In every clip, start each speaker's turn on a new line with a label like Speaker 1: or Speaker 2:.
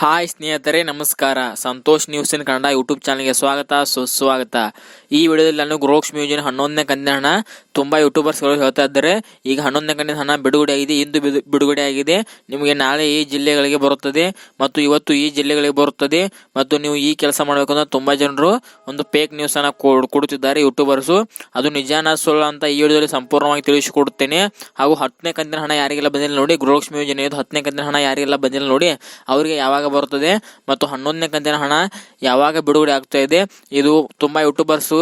Speaker 1: Hi ಸ್ನೇಹಿತರೆ, ನಮಸ್ಕಾರ. Santosh news in Kannada YouTube ಚಾನಲ್ಗೆ ಸ್ವಾಗತ, ಸುಸ್ವಾಗತ. ಈ ವಿಡಿಯೋದಲ್ಲಿ ನಾನು ಗ್ರೋಕ್ಸ್ ಮ್ಯೂಸಿಯನ್ ಹನ್ನೊಂದನೇ ಕಂದಿನ ಹಣ ತುಂಬ ಯೂಟ್ಯೂಬರ್ಸ್ಗಳು ಹೇಳ್ತಾ ಇದ್ದಾರೆ. ಈಗ ಹನ್ನೊಂದನೇ ಕಂದಿನ ಹಣ ಬಿಡುಗಡೆ ಆಗಿದೆ ಇಂದು ಬಿಡು- ಬಿಡುಗಡೆ ಆಗಿದೆ ನಿಮಗೆ ನಾಳೆ ಈ ಜಿಲ್ಲೆಗಳಿಗೆ ಬರುತ್ತದೆ ಮತ್ತು ಇವತ್ತು ಈ ಜಿಲ್ಲೆಗಳಿಗೆ ಬರುತ್ತದೆ ಮತ್ತು ನೀವು ಈ ಕೆಲಸ ಮಾಡಬೇಕಂದ್ರೆ ತುಂಬಾ ಜನರು ಒಂದು ಫೇಕ್ ನ್ಯೂಸ್ ಅನ್ನ ಕೊಡ್- ಕೊಡುತ್ತಿದ್ದಾರೆ ಯೂಟ್ಯೂಬರ್ಸು. ಅದು ನಿಜಾನ ಸುಳ್ಳು ಅಂತ ಈ ವಿಡಿಯೋದಲ್ಲಿ ಸಂಪೂರ್ಣವಾಗಿ ತಿಳಿಸಿಕೊಡುತ್ತೇನೆ. ಹಾಗೂ ಹತ್ತನೇ ಕಂದಿನ ಹಣ ಯಾರಿಗೆಲ್ಲ ಬಂದಿಲ್ಲ ನೋಡಿ ಗ್ರೋಕ್ಸ್ ಮ್ಯೂಸಿಯನ್ ಇದು ಹತ್ತನೇ ಕಂದಿನ ಹಣ ಯಾರಿಗೆಲ್ಲ ಬಂದಿಲ್ಲ ನೋಡಿ, ಅವರಿಗೆ ಯಾವಾಗ ಬರುತ್ತದೆ? ಮತ್ತು ಹನ್ನೊಂದನೇ ಕಂತಿನ ಹಣ ಯಾವಾಗ ಬಿಡುಗಡೆ ಆಗ್ತಾ ಇದೆ? ಇದು ತುಂಬಾ ಯೂಟ್ಯೂಬರ್ಸ್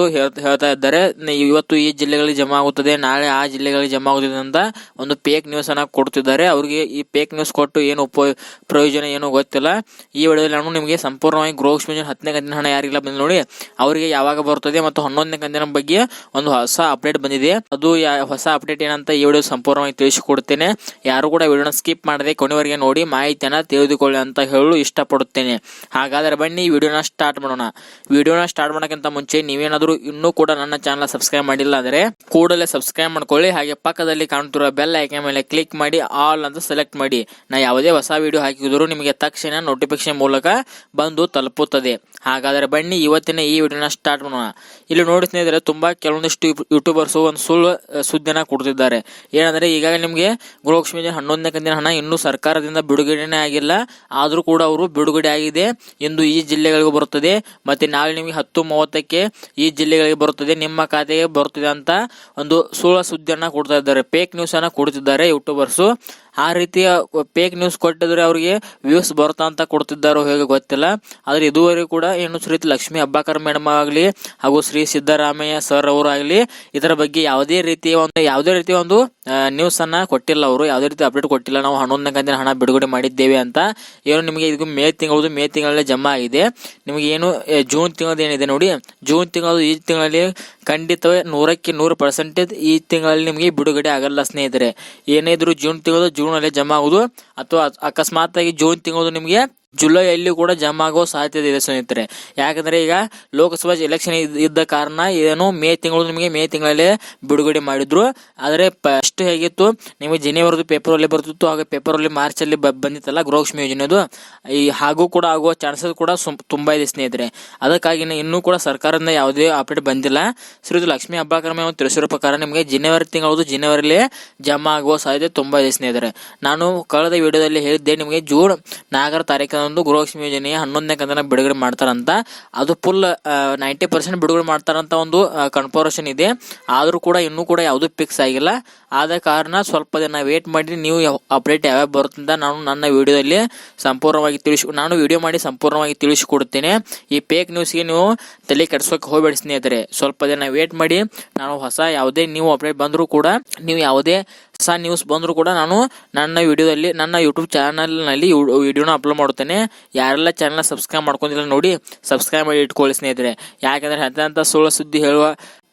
Speaker 1: ಹೇಳ್ತಾ ಇದ್ದಾರೆ. ಇವತ್ತು ಈ ಜಿಲ್ಲೆಗಳಿಗೆ ಜಮಾ ಆಗುತ್ತದೆ. ನಾಳೆ ಆ ಜಿಲ್ಲೆಗಳಿಗೆ ಜಮಾ ಆಗುತ್ತದೆ ಅಂತ ಒಂದು ಪೇಕ್ ನ್ಯೂಸ್ ಅನ್ನ ಕೊಡ್ತಿದ್ದಾರೆ. ಅವರಿಗೆ ಈ ಪೇಕ್ ನ್ಯೂಸ್ ಕೊಟ್ಟು ಏನು ಉಪ, ಪ್ರಯೋಜನ ಏನು ಗೊತ್ತಿಲ್ಲ. ಈ ವಿಡಿಯೋದಲ್ಲಿ ನಾನು ನಿಮಗೆ ಸಂಪೂರ್ಣವಾಗಿ ಗೃಹಲಕ್ಷ್ಮಿ ಯೋಜನೆ ಹತ್ತನೇ ಕಂತಿನ ಹಣ ಯಾರಿಗಿಲ್ಲ ಬಂದಿಲ್ಲ ನೋಡಿ. ಅವರಿಗೆ ಯಾವಾಗ ಬರುತ್ತದೆ ಮತ್ತು ಹನ್ನೊಂದನೇ ಕಂತಿನ ಬಗ್ಗೆ ಒಂದು ಹೊಸ ಅಪ್ಡೇಟ್ ಬಂದಿದೆ. ಅದು ಹೊಸ ಅಪ್ಡೇಟ್ ಏನಂತ ಈ ವಿಡಿಯೋ ಸಂಪೂರ್ಣವಾಗಿ ತಿಳಿಸಿಕೊಡ್ತೇನೆ. ಯಾರು ಕೂಡ ವಿಡಿಯೋನ ಸ್ಕಿಪ್ ಮಾಡದೆ ಕೊನೆವರೆಗೆ ನೋಡಿ ಮಾಹಿತಿಯನ್ನ ತಿಳಿದುಕೊಳ್ಳಿ ಅಂತ ಹೇಳಲು ಇಷ್ಟಪಡುತ್ತೇನೆ. ಹಾಗಾದರೆ ಬನ್ನಿ ವಿಡಿಯೋನ ಸ್ಟಾರ್ಟ್ ಮಾಡೋಣ. ವಿಡಿಯೋನ ಸ್ಟಾರ್ಟ್ ಮಾಡೋಕ್ಕಿಂತ ಮುಂಚೆ ನೀವೇನಾದರೂ ಇನ್ನೂ ಕೂಡ ನನ್ನ ಚಾನಲ್ ಸಬ್ಸ್ಕ್ರೈಬ್ ಮಾಡಿಲ್ಲ ಅಂದರೆ ಕೂಡಲೇ ಸಬ್ಸ್ಕ್ರೈಬ್ ಮಾಡ್ಕೊಳ್ಳಿ. ಹಾಗೆ ಪಕ್ಕದಲ್ಲಿ ಕಾಣುತ್ತಿರುವ ಬೆಲ್ ಐಕನ್ ಮೇಲೆ ಕ್ಲಿಕ್ ಮಾಡಿ ಆಲ್ ಅಂತ ಸೆಲೆಕ್ಟ್ ಮಾಡಿ. ನಾ ಯಾವುದೇ ಹೊಸ ವಿಡಿಯೋ ಹಾಕಿದ್ರು ನಿಮಗೆ ತಕ್ಷಣ ನೋಟಿಫಿಕೇಶನ್ ಮೂಲಕ ಬಂದು ತಲುಪುತ್ತದೆ. ಹಾಗಾದರೆ ಬನ್ನಿ, ಇವತ್ತಿನ ಈ ವಿಡಿಯೋನ ಸ್ಟಾರ್ಟ್ ಮಾಡೋಣ. ಇಲ್ಲಿ ನೋಡಿ ಸ್ನೇಹಿತರೆ, ತುಂಬಾ ಕೆಲವೊಂದಿಷ್ಟು ಯೂಟ್ಯೂಬರ್ಸ್ ಒಂದು ಸುಳ್ಳು ಸುದ್ದಿನ ಕೊಡ್ತಿದ್ದಾರೆ. ಏನಂದ್ರೆ ಈಗಾಗಲೇ ನಿಮಗೆ ಗೃಹಲಕ್ಷ್ಮಿ ಹನ್ನೊಂದನೇ ಕಂತಿನ ಹಣ ಇನ್ನೂ ಸರ್ಕಾರದಿಂದ ಬಿಡುಗಡೆನೇ ಆಗಿಲ್ಲ. ಆದರೂ ಕೂಡ ಅವರು ಬಿಡುಗಡೆ ಆಗಿದೆ ಎಂದು ಈ ಜಿಲ್ಲೆಗಳಿಗೆ ಬರುತ್ತದೆ. ಮತ್ತೆ ನಾಳೆ ನಿಮಗೆ ಹತ್ತು ಮೂವತ್ತಕ್ಕೆ ಈ ಜಿಲ್ಲೆಗಳಿಗೆ ಬರುತ್ತದೆ. ನಿಮ್ಮ ಖಾತೆಗೆ ಬರುತ್ತದೆ ಅಂತ ಒಂದು ಸುಳ್ಳು ಸುದ್ದಿಯನ್ನ ಕೊಡ್ತಾ ಇದ್ದಾರೆ. ಫೇಕ್ ನ್ಯೂಸ್ ಅನ್ನ ಕೊಡ್ತಿದ್ದಾರೆ ಯೂಟ್ಯೂಬರ್ಸ್ ಆ ರೀತಿಯ ಫೇಕ್ ನ್ಯೂಸ್ ಕೊಟ್ಟಿದ್ರೆ ಅವರಿಗೆ ವ್ಯೂಸ್ ಬರುತ್ತಾ ಅಂತ ಕೊಡ್ತಿದ್ದಾರೋ ಹೇಗೆ ಗೊತ್ತಿಲ್ಲ. ಆದ್ರೆ ಇದುವರೆಗೂ ಕೂಡ ಏನು ಶ್ರೀ ಲಕ್ಷ್ಮೀ ಅಬ್ಬಾಕರ್ ಮೇಡಮ್ ಆಗಲಿ ಹಾಗೂ ಶ್ರೀ ಸಿದ್ದರಾಮಯ್ಯ ಸರ್ ಅವರು ಆಗಲಿ ಇದರ ಬಗ್ಗೆ ಯಾವುದೇ ರೀತಿಯ ಒಂದು, ಯಾವುದೇ ರೀತಿಯ ಒಂದು ನ್ಯೂಸ್ ಕೊಟ್ಟಿಲ್ಲ ಅವರು. ಯಾವುದೇ ರೀತಿ ಅಪ್ಡೇಟ್ ಕೊಟ್ಟಿಲ್ಲ. ನಾವು ಹನ್ನೊಂದನೇ ಕಂತಿನ ಹಣ ಬಿಡುಗಡೆ ಮಾಡಿದ್ದೇವೆ ಅಂತ ಏನು ನಿಮಗೆ ಇದು ಮೇ ತಿಂಗಳದು ಮೇ ತಿಂಗಳಲ್ಲೇ ಜಮಾ ಆಗಿದೆ. ನಿಮಗೆ ಏನು ಜೂನ್ ತಿಂಗಳದ್ದು ಏನಿದೆ ನೋಡಿ. ಜೂನ್ ತಿಂಗಳದು ಈ ತಿಂಗಳಲ್ಲಿ ಖಂಡಿತವೇ ನೂರಕ್ಕೆ ನೂರು ಪರ್ಸೆಂಟೇಜ್ ಈ ತಿಂಗಳಲ್ಲಿ ನಿಮಗೆ ಬಿಡುಗಡೆ ಆಗಲ್ಲ ಸ್ನೇಹಿತರೆ. ಏನೇ ಇದ್ರು ಜೂನ್ ತಿಂಗಳು ಜೂನ್ ಅಲ್ಲಿ ಜಮಾ ಆಗೋದು, ಅಥವಾ ಅಕಸ್ಮಾತ್ ಆಗಿ ಜೂನ್ ತಿಂಗಳು ನಿಮಗೆ ಜುಲೈಯಲ್ಲಿ ಕೂಡ ಜಮಾ ಆಗೋ ಸಾಧ್ಯತೆ ಇದೆ ಸ್ನೇಹಿತರೆ. ಯಾಕಂದ್ರೆ ಈಗ ಲೋಕಸಭಾ ಎಲೆಕ್ಷನ್ ಇದ್ದ ಕಾರಣ ಏನು ಮೇ ತಿಂಗಳು ನಿಮಗೆ ಮೇ ತಿಂಗಳಲ್ಲೇ ಬಿಡುಗಡೆ ಮಾಡಿದ್ರು. ಆದರೆ ಫಸ್ಟ್ ಹೇಗಿತ್ತು, ನಿಮಗೆ ಜನವರಿದು ಪೇಪರ್ ಅಲ್ಲಿ ಬರ್ತಿತ್ತು, ಹಾಗೆ ಪೇಪರ್ ಅಲ್ಲಿ ಮಾರ್ಚ್ ಅಲ್ಲಿ ಬ- ಬಂದಿತ್ತಲ್ಲ ಗೃಹಲಕ್ಷ್ಮಿ ಯೋಜನೆದು. ಈ ಹಾಗೂ ಕೂಡ ಆಗುವ ಚಾನ್ಸಸ್ ಕೂಡ ತುಂಬಾ ಇದೆ ಸ್ನೇಹಿತರೆ. ಅದಕ್ಕಾಗಿ ಇನ್ನೂ ಕೂಡ ಸರ್ಕಾರದಿಂದ ಯಾವುದೇ ಅಪ್ಡೇಟ್ ಬಂದಿಲ್ಲ. ಶ್ರೀ ಲಕ್ಷ್ಮೀ ಹಬ್ಬ ಕ್ರಮ ತಿಳಿಸಿರೋ ಪ್ರಕಾರ ನಿಮಗೆ ಜನವರಿ ತಿಂಗಳದು ಜನವರಿಲಿ ಜಮಾ ಆಗುವ ಸಾಧ್ಯತೆ ತುಂಬಾ ಇದೆ ಸ್ನೇಹಿತರೆ. ನಾನು ಕಳೆದ ವಿಡಿಯೋದಲ್ಲಿ ಹೇಳಿದ್ದೆ, ನಿಮಗೆ ಜೂನ್ ನಾಲ್ಕರ ತಾರೀಕಿನಂದು ಗೃಹಲಕ್ಷ್ಮಿ ಯೋಜನೆಯ ಹನ್ನೊಂದನೇ ಕಂತನ ಬಿಡುಗಡೆ ಮಾಡ್ತಾರಂತ. ಅದು ಫುಲ್ ನೈಂಟಿ ಪರ್ಸೆಂಟ್ ಬಿಡುಗಡೆ ಮಾಡ್ತಾರಂತ ಒಂದು ಕನ್ಫರ್ಮೇಷನ್ ಇದೆ. ಆದರೂ ಕೂಡ ಇನ್ನೂ ಕೂಡ ಯಾವುದೂ ಫಿಕ್ಸ್ ಆಗಿಲ್ಲ. ಆದ ಕಾರಣ ಸ್ವಲ್ಪ ದಿನ ವೇಟ್ ಮಾಡಿ ನೀವು ಅಪ್ಡೇಟ್ ಯಾವ್ಯಾವ ಬರುತ್ತಂತ ನಾನು ನನ್ನ ವಿಡಿಯೋದಲ್ಲಿ ಸಂಪೂರ್ಣವಾಗಿ ತಿಳಿಸಿ, ನಾನು ವಿಡಿಯೋ ಮಾಡಿ ಸಂಪೂರ್ಣವಾಗಿ ತಿಳಿಸಿಕೊಡುತ್ತೇನೆ ಈ ಫೇಕ್ ನ್ಯೂಸ್ಗೆ ನೀವು ತಲೆ ಕೆಡಿಸೋಕೆ ಹೋಗಬೇಡಿ ಸ್ನೇಹಿತರೆ. ಸ್ವಲ್ಪ ದಿನ ವೇಟ್ ಮಾಡಿ, ನಾನು ಹೊಸ ಯಾವುದೇ ನೀವು ಅಪ್ಡೇಟ್ ಬಂದರೂ ಕೂಡ, ನೀವು ಯಾವುದೇ ಹೊಸ ನ್ಯೂಸ್ ಬಂದರೂ ಕೂಡ ನಾನು ನನ್ನ ವಿಡಿಯೋದಲ್ಲಿ, ನನ್ನ ಯೂಟ್ಯೂಬ್ ಚಾನಲ್ನಲ್ಲಿ ವಿಡಿಯೋನ ಅಪ್ಲೋಡ್ ಮಾಡುತ್ತೇನೆ. ಯಾರೆಲ್ಲ ಚಾನಲ್ನ ಸಬ್ಸ್ಕ್ರೈಬ್ ಮಾಡ್ಕೊಂಡಿಲ್ಲ ನೋಡಿ ಸಬ್ಸ್ಕ್ರೈಬ್ ಮಾಡಿ ಇಟ್ಕೊಳ್ಳಿ ಸ್ನೇಹಿತರೆ. ಯಾಕಂದ್ರೆ ಅಂತ ಸುಳ್ಳು ಸುದ್ದಿ ಹೇಳುವ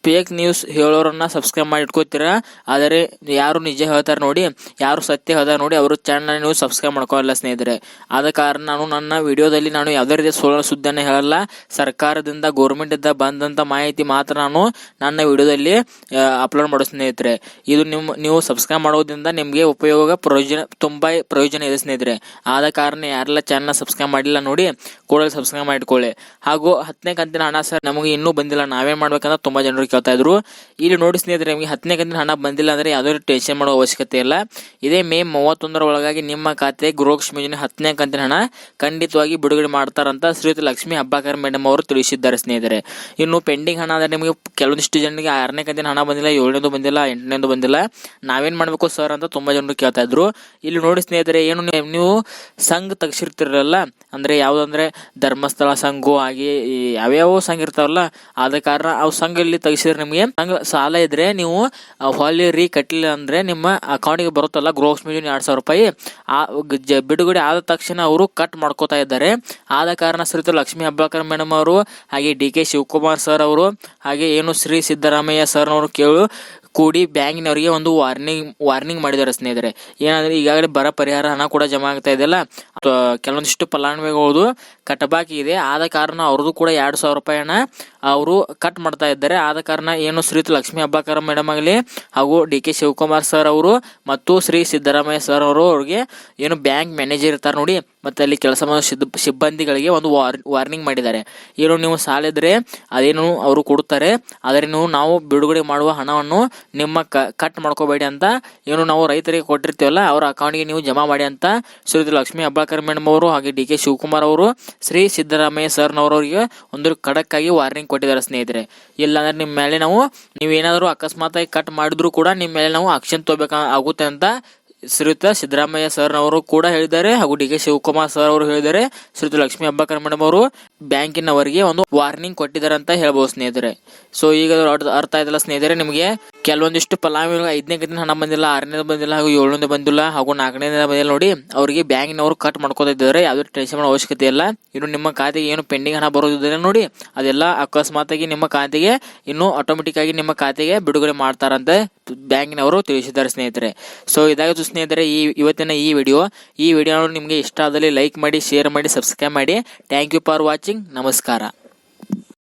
Speaker 1: ಫೇಕ್ ನ್ಯೂಸ್ ಹೇಳೋರನ್ನ ಸಬ್ಸ್ಕ್ರೈಬ್ ಮಾಡಿ ಇಟ್ಕೋತೀರ? ಆದರೆ ಯಾರು ನಿಜ ಹೇಳ್ತಾರೆ ನೋಡಿ, ಯಾರು ಸತ್ಯ ಹೇಳ್ತಾರೆ ನೋಡಿ, ಅವರು ಚಾನಲ್ ನೀವು ಸಬ್ಸ್ಕ್ರೈಬ್ ಮಾಡ್ಕೊಳ್ಳಲ್ಲ ಸ್ನೇಹಿತರೆ. ಆದ ಕಾರಣ ನಾನು ನನ್ನ ವಿಡಿಯೋದಲ್ಲಿ ನಾನು ಯಾವುದೇ ರೀತಿಯ ಸುಳ್ಳು ಸುದ್ದಿಯನ್ನು ಹೇಳಲ್ಲ. ಸರ್ಕಾರದಿಂದ ಗೌರ್ಮೆಂಟಿಂದ ಬಂದಂಥ ಮಾಹಿತಿ ಮಾತ್ರ ನಾನು ನನ್ನ ವಿಡಿಯೋದಲ್ಲಿ ಅಪ್ಲೋಡ್ ಮಾಡೋ ಸ್ನೇಹಿತರೆ. ಇದು ನಿಮ್ಮ ನೀವು ಸಬ್ಸ್ಕ್ರೈಬ್ ಮಾಡೋದ್ರಿಂದ ನಿಮಗೆ ಉಪಯೋಗ ಪ್ರಯೋಜನ, ತುಂಬಾ ಪ್ರಯೋಜನ ಇದೆ ಸ್ನೇಹಿತರೆ. ಆದ ಕಾರಣ ಯಾರೆಲ್ಲ ಚಾನಲ್ ಸಬ್ಸ್ಕ್ರೈಬ್ ಮಾಡಿಲ್ಲ ನೋಡಿ, ಕೂಡಲೇ ಸಬ್ಸ್ಕ್ರೈಬ್ ಮಾಡಿಕೊಳ್ಳಿ. ಹಾಗೂ ಹತ್ತನೇ ಕಂತಿನ ಹಣ ಸರ್, ನಮಗೆ ಇನ್ನೂ ಬಂದಿಲ್ಲ. ನಾವೇನ್ ಮಾಡ್ಬೇಕಂದ್ರೆ ತುಂಬಾ ಜನರು ಕೇಳ್ತಾ ಇದ್ರು. ಇಲ್ಲಿ ನೋಡಿ ಸ್ನೇಹಿತರೆ, ನಿಮಗೆ ಹತ್ತನೇ ಕಂತಿನ ಹಣ ಬಂದಿಲ್ಲ ಅಂದ್ರೆ ಯಾವುದೇ ಟೆನ್ಷನ್ ಮಾಡೋ ಅವಶ್ಯಕತೆ ಇಲ್ಲ. ಇದೇ ಮೇ ಮೂವತ್ತೊಂದರ ಒಳಗಾಗಿ ನಿಮ್ಮ ಖಾತೆ ಗೃಹಲಕ್ಷ್ಮಿ ಯೋಜನೆ ಹತ್ತನೇ ಕಂತಿನ ಹಣ ಖಂಡಿತವಾಗಿ ಬಿಡುಗಡೆ ಮಾಡ್ತಾರಂತ ಶ್ರೀಯುತ ಲಕ್ಷ್ಮಿ ಹಬ್ಬಾಕರ್ ಮೇಡಮ್ ಅವರು ತಿಳಿಸಿದ್ದಾರೆ ಸ್ನೇಹಿತರೆ. ಇನ್ನು ಪೆಂಡಿಂಗ್ ಹಣ ಅಂದ್ರೆ ನಿಮಗೆ ಕೆಲವೊಂದಿಷ್ಟು ಜನರಿಗೆ ಆರನೇ ಕಂತಿನ ಹಣ ಬಂದಿಲ್ಲ, ಏಳನೇದು ಬಂದಿಲ್ಲ, ಎಂಟನೇದು ಬಂದಿಲ್ಲ. ನಾವೇನ್ ಮಾಡಬೇಕು ಸರ್ ಅಂತ ತುಂಬಾ ಜನರು ಕೇಳ್ತಾ ಇದ್ರು. ಇಲ್ಲಿ ನೋಡಿ ಸ್ನೇಹಿತರೆ, ಏನು ನೀವು- ಸಂಘ ತೆಗ್ಸಿರ್ತಿರಲ್ಲ, ಅಂದ್ರೆ ಯಾವುದಂದ್ರೆ ಧರ್ಮಸ್ಥಳ ಸಂಘು ಈ ಯಾವ್ಯಾವ ಸಂಘ ಇರ್ತಾವಲ್ಲ ಆದ ಕಾರಣ ಅವು ಸಂಘ ಇಲ್ಲಿ ತೆಗಿಸಿದ್ರೆ ನಿಮಗೆ? ಹಂಗೆ ಸಾಲ ಇದ್ರೆ ನೀವು ಹೊಲಿ ರೀ ಕಟ್ಟಲಿಲ್ಲ ಅಂದ್ರೆ ನಿಮ್ಮ ಅಕೌಂಟಿಗೆ ಬರುತ್ತಲ್ಲ ಗ್ರೋಸ್ ಮಿಲಿಯನ್ ಎರಡು ಸಾವಿರ ರೂಪಾಯಿ. ಆ ಬಿಡುಗಡೆ ಆದ ತಕ್ಷಣ ಅವರು ಕಟ್ ಮಾಡ್ಕೋತಾ ಇದ್ದಾರೆ. ಆದ ಕಾರಣ ಸರಿತು ಲಕ್ಷ್ಮೀ ಹಬ್ಬಾಕರ್ ಮೇಡಮ್ ಅವರು, ಹಾಗೆ ಡಿ ಕೆ ಶಿವಕುಮಾರ್ ಸರ್ ಅವರು, ಹಾಗೆ ಏನು ಶ್ರೀ ಸಿದ್ದರಾಮಯ್ಯ ಸರ್ ಅವರು ಕೇಳು, ಕೂಡಿ ಬ್ಯಾಂಕಿನವರಿಗೆ ಒಂದು ವಾರ್ನಿಂಗ್ ವಾರ್ನಿಂಗ್ ಮಾಡಿದ್ದಾರೆ ಸ್ನೇಹಿತರೆ. ಏನಂದ್ರೆ ಈಗಾಗಲೇ ಬರ ಪರಿಹಾರ ಹಣ ಕೂಡ ಜಮಾ ಆಗ್ತಾ ಇದೆಯಲ್ಲ ಕೆಲವೊಂದಿಷ್ಟು ಫಲಾನುಭವಿಗಳದು ಕಟ್ಟಬಾಕಿ ಇದೆ. ಆದ ಕಾರಣ ಅವ್ರದ್ದು ಕೂಡ ಎರಡು ಸಾವಿರ ರೂಪಾಯಿನ ಅವರು ಕಟ್ ಮಾಡ್ತಾ ಇದ್ದಾರೆ. ಆದ ಕಾರಣ ಏನು ಶ್ರೀಯುತ ಲಕ್ಷ್ಮೀ ಹಬ್ಬಾಕರ್ ಮೇಡಮ್ ಆಗಲಿ ಹಾಗೂ ಡಿ ಕೆ ಶಿವಕುಮಾರ್ ಸರ್ ಅವರು ಮತ್ತು ಶ್ರೀ ಸಿದ್ದರಾಮಯ್ಯ ಸರ್ ಅವರು ಅವ್ರಿಗೆ ಏನು ಬ್ಯಾಂಕ್ ಮ್ಯಾನೇಜರ್ ಇರ್ತಾರೆ ನೋಡಿ, ಮತ್ತೆ ಅಲ್ಲಿ ಕೆಲಸ ಮಾಡೋ ಸಿಬ್ಬಂದಿಗಳಿಗೆ ಒಂದು ವಾರ್, ವಾರ್ನಿಂಗ್ ಮಾಡಿದ್ದಾರೆ. ಏನು ನೀವು ಸಾಲ ಇದ್ದರೆ ಅದೇನು ಅವರು ಕೊಡುತ್ತಾರೆ. ಆದರೆ ನೀವು, ನಾವು ಬಿಡುಗಡೆ ಮಾಡುವ ಹಣವನ್ನು ನಿಮ್ಮ ಕಟ್ ಮಾಡ್ಕೋಬೇಡಿ ಅಂತ ಏನು ನಾವು ರೈತರಿಗೆ ಕೊಟ್ಟಿರ್ತೀವಲ್ಲ, ಅವರ ಅಕೌಂಟ್ಗೆ ನೀವು ಜಮಾ ಮಾಡಿ ಅಂತ ಶ್ರೀ ಲಕ್ಷ್ಮೀ ಹಬ್ಬಾಳ್ಕರ್ ಮೇಡಮ್ ಅವರು ಹಾಗೆ ಡಿ ಕೆ ಶಿವಕುಮಾರ್ ಅವರು ಶ್ರೀ ಸಿದ್ದರಾಮಯ್ಯ ಸರ್ನವರವರಿಗೆ ಒಂದು ಖಡಕ್ ಆಗಿ ವಾರ್ನಿಂಗ್ ಕೊಟ್ಟಿದ್ದಾರೆ ಸ್ನೇಹಿತರೆ. ಇಲ್ಲಾಂದ್ರೆ ನಿಮ್ಮ ಮೇಲೆ ನಾವು ನೀವೇನಾದರೂ ಅಕಸ್ಮಾತಾಗಿ ಕಟ್ ಮಾಡಿದ್ರು ಕೂಡ ನಿಮ್ಮ ಮೇಲೆ ನಾವು ಆಕ್ಷನ್ ತಗೋಬೇಕಾಗುತ್ತೆ ಅಂತ ಶ್ರೀಯುತ ಸಿದ್ದರಾಮಯ್ಯ ಸರ್ ಅವರು ಕೂಡ ಹೇಳಿದ್ದಾರೆ ಹಾಗೂ ಡಿ ಕೆ ಶಿವಕುಮಾರ್ ಸರ್ ಅವರು ಹೇಳಿದ್ದಾರೆ. ಶ್ರೀಯುತ ಲಕ್ಷ್ಮೀ ಹಬ್ಬಾಕರ್ ಮೇಡಮ್ ಅವರು ಬ್ಯಾಂಕಿನವರಿಗೆ ಒಂದು ವಾರ್ನಿಂಗ್ ಕೊಟ್ಟಿದ್ದಾರೆ ಅಂತ ಹೇಳ್ಬೋದು ಸ್ನೇಹಿತರೆ. ಸೊ, ಈಗ ಅರ್ಥ ಆಯ್ತಲ್ಲ ಸ್ನೇಹಿತರೆ ನಿಮಗೆ? ಕೆಲವೊಂದಿಷ್ಟು ಫಲಾನುಭವಿಗಳು ಐದನೇ ಗತಿನ ಹಣ ಬಂದಿಲ್ಲ ಆರನೇ ಬಂದಿಲ್ಲ ಹಾಗೂ ಏಳನೇ ಬಂದಿಲ್ಲ ಹಾಗೂ ನಾಲ್ಕನೇ ದಿನ ಬಂದಿಲ್ಲ ನೋಡಿ, ಅವರಿಗೆ ಬ್ಯಾಂಕಿನವರು ಕಟ್ ಮಾಡ್ಕೋತಾ ಇದ್ದಾರೆ. ಯಾವುದೇ ಟೆನ್ಷನ್ ಮಾಡೋ ಅವಶ್ಯಕತೆ ಇಲ್ಲ. ಇನ್ನು ನಿಮ್ಮ ಖಾತೆಗೆ ಏನು ಪೆಂಡಿಂಗ್ ಹಣ ಬರೋದಿದೆ ನೋಡಿ, ಅದೆಲ್ಲ ಅಕಸ್ಮಾತಾಗಿ ನಿಮ್ಮ ಖಾತೆಗೆ, ಇನ್ನು ಆಟೋಮೆಟಿಕ್ ಆಗಿ ನಿಮ್ಮ ಖಾತೆಗೆ ಬಿಡುಗಡೆ ಮಾಡ್ತಾರಂತೆ ಬ್ಯಾಂಕಿನವರು ತಿಳಿಸಿದ್ದಾರೆ ಸ್ನೇಹಿತರೆ. ಸೊ, ಇದಾಗಿತ್ತು ಸ್ನೇಹಿತರೆ, ಈ ಇವತ್ತಿನ ಈ ವಿಡಿಯೋ. ಈ ವಿಡಿಯೋ ನಿಮಗೆ ಇಷ್ಟ ಆದಲ್ಲಿ ಲೈಕ್ ಮಾಡಿ ಶೇರ್ ಮಾಡಿ ಸಬ್ಸ್ಕ್ರೈಬ್ ಮಾಡಿ. ಥ್ಯಾಂಕ್ ಯು ಫಾರ್ ವಾಚಿಂಗ್ ನಮಸ್ಕಾರ.